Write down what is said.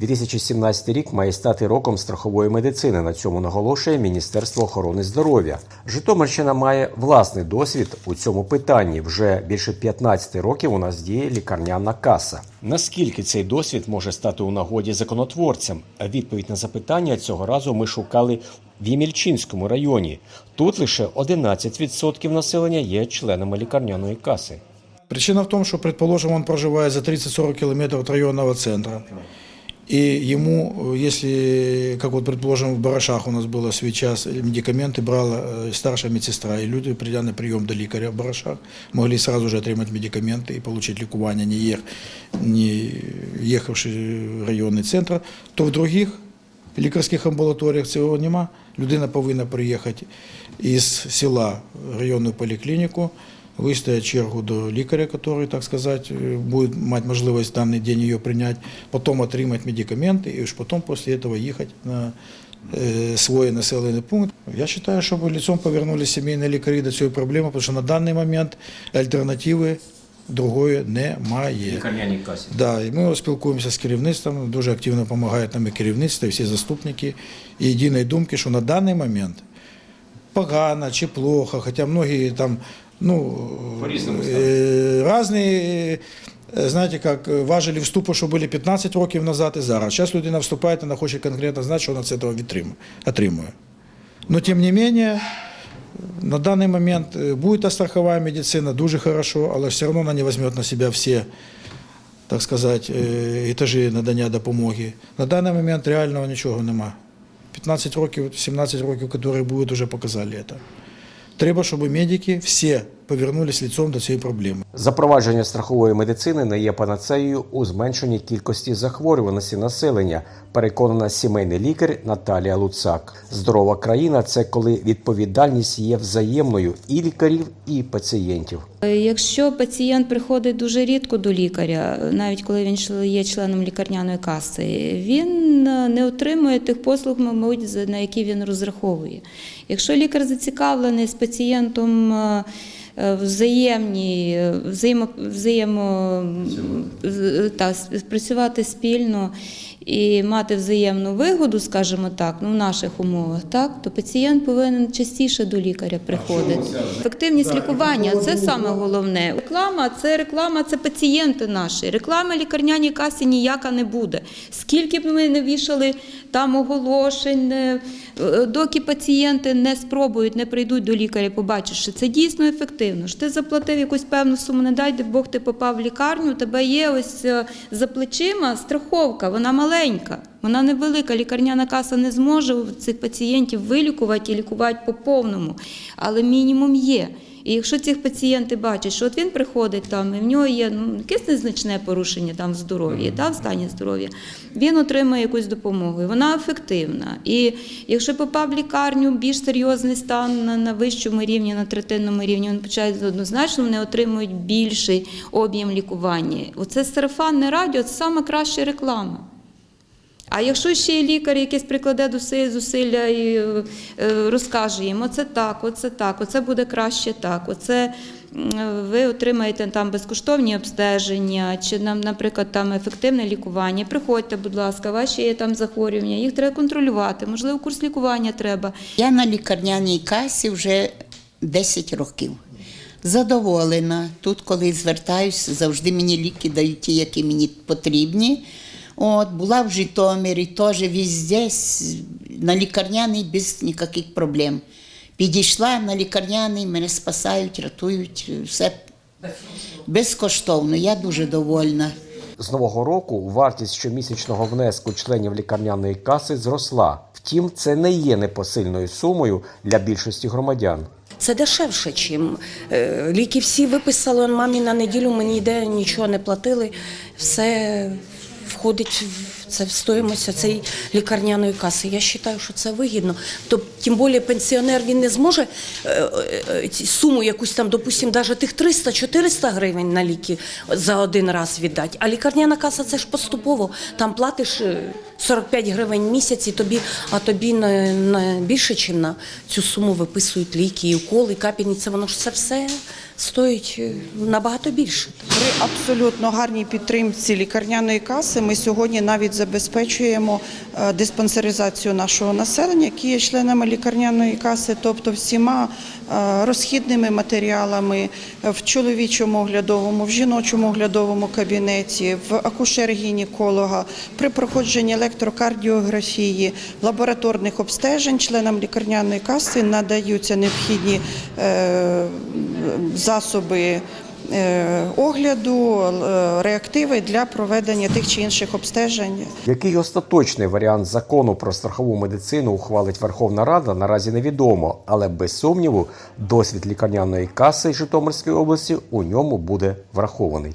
2017 рік має стати роком страхової медицини. На цьому наголошує Міністерство охорони здоров'я. Житомирщина має власний досвід у цьому питанні. Вже більше 15 років у нас діє лікарняна каса. Наскільки цей досвід може стати у нагоді законотворцям? А Відповідь на запитання цього разу ми шукали в Ємільчинському районі. Тут лише 11% населення є членами лікарняної каси. Причина в том, что, предположим, он проживает за 30-40 километров от районного центра. И ему, э, если, как вот, предположим, в Барашах у нас было свой час, медикаменты брала э, старшая медсестра, и люди, придя на прием до лекаря в Барашах, могли сразу же отримать медикаменты и получить лікування, не, ех, не ехавши в районний центр, то в других лікарських амбулаторіях цього нема. Людина повинна приїхати із села в районну поліклініку, вистоять чергу до лікаря, який, так сказати, буде мати можливість в даний день її прийняти, потім отримати медикаменти і потім після цього їхати на е, свій населений пункт. Я вважаю, щоб лицом повернулися сімейні лікарі до цієї проблеми, тому що на даний момент альтернативи другої немає. Касі. Да, і ми спілкуємося з керівництвом, дуже активно допомагають нам і керівництво, і всі заступники. І єдиної думки, що на даний момент погано чи плохо, хоча многі там, ну, різні, е, знаєте, як важелі вступу, що були 15 років назад і зараз. Зараз людина вступає, вона хоче конкретно знати, що вона з цього отримує. Но тем не менее, на даний момент е, буде страхова медицина дуже хорошо, але все одно вона не візьме на себе всі, так сказати, е, етажі надання допомоги. На даний момент реального нічого нема. 15 років, 17 років, які будуть, вже показали це. Треба, щоб медики всі повернулись лицом до цієї проблеми. Запровадження страхової медицини не є панацеєю у зменшенні кількості захворюваності населення, переконана сімейний лікар Наталія Луцак. Здорова країна це коли відповідальність є взаємною і лікарів, і пацієнтів. Якщо пацієнт приходить дуже рідко до лікаря, навіть коли він є членом лікарняної каси, він е, не отримує тих послуг, мабуть, на які він розраховує. Якщо лікар зацікавлений з пацієнтом е, е, взаємні, е, взаємо, взаємо та, працювати спільно і мати взаємну вигоду, скажімо так, ну в наших умовах, так, то пацієнт повинен частіше до лікаря приходити. Ефективність лікування це саме головне. Реклама це реклама, це пацієнти наші. Реклами лікарняній касі ніяка не буде. Скільки б ми не вішали там оголошень, е, е, доки пацієнти не спробують, не прийдуть до лікаря, побачать, що це дійсно ефективно. Що ти заплатив якусь певну суму, не дай Бог ти попав в лікарню, у тебе є ось е, за плечима страховка, вона маленька. Вона невелика, лікарняна каса не зможе цих пацієнтів вилікувати і лікувати по повному, але мінімум є. І якщо ці пацієнти бачать, що от він приходить там, і в нього є ну, якесь незначне порушення там в здоров'ї, та, в стані здоров'я, він отримає якусь допомогу. І вона ефективна. І якщо попав в лікарню більш серйозний стан на, на вищому рівні, на третинному рівні, він почає однозначно, вони отримують більший об'єм лікування. Оце сарафанне радіо це саме краща реклама. А якщо ще й лікар якийсь прикладе зусиль- зусилля і е, розкаже їм, оце так, оце так, оце буде краще так, оце ви отримаєте там безкоштовні обстеження, чи нам, наприклад, там ефективне лікування. Приходьте, будь ласка, ваші є там захворювання, їх треба контролювати, можливо, курс лікування треба. Я на лікарняній касі вже 10 років. Задоволена. Тут, коли звертаюся, завжди мені ліки дають ті, які мені потрібні. От, була в Житомирі, теж везде на лікарняний без ніяких проблем. Підійшла на лікарняний, мене спасають, рятують, все безкоштовно. Я дуже довольна. З нового року вартість щомісячного внеску членів лікарняної каси зросла. Втім, це не є непосильною сумою для більшості громадян. Це дешевше, чим е, ліки всі виписали мамі на неділю, мені ніде нічого не платили. Все входить це в стоїмость цієї лікарняної каси. Я вважаю, що це вигідно. Тобто, тим більше пенсіонер він не зможе е, е, е, суму якусь там, допустимо, навіть тих 300-400 гривень на ліки за один раз віддати. А лікарняна каса це ж поступово. Там платиш е, 45 гривень в місяць, і тобі, а тобі на, більше, ніж на цю суму виписують ліки, і уколи, і капельниці. Воно ж це все стоїть е, набагато більше. При абсолютно гарній підтримці лікарняної каси ми сьогодні навіть забезпечуємо е, диспансеризацію нашого населення, які є членами лікарняної каси, тобто всіма е, розхідними матеріалами в чоловічому оглядовому, в жіночому оглядовому кабінеті, в акушер-гінеколога, при проходженні електрокардіографії, лабораторних обстежень членам лікарняної каси надаються необхідні е, засоби е, огляду, е, реактиви для проведення тих чи інших обстежень. Який остаточний варіант закону про страхову медицину ухвалить Верховна Рада, наразі невідомо, але без сумніву, досвід лікарняної каси Житомирської області у ньому буде врахований.